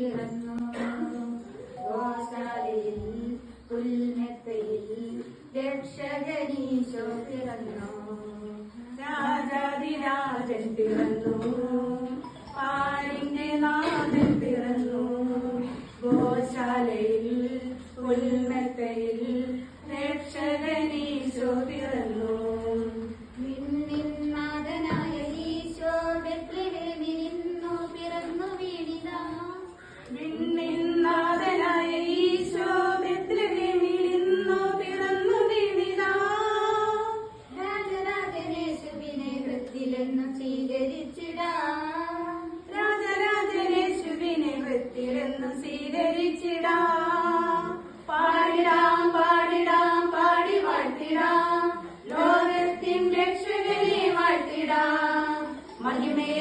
പിറന്നോടും ഗോശാലയിൽ പുൽമെത്തയിൽ രക്ഷജനീശോ പിറന്നു രാജാതിരാജൻ പിറന്നു പാലിന്റെ നാഥൻ പിറന്നു ഗോശാലയിൽ പുൽമെത്തയിൽ രക്ഷകനീശോ പിറന്നു. സ്വീകരിച്ചിടാം. സ്വീകരിച്ചിടാം. പാടിടാം പാടിടാം പാടി ലോകത്തിൻ രക്ഷകനെ വാഴ്ത്തിടാം. മഹിമയെ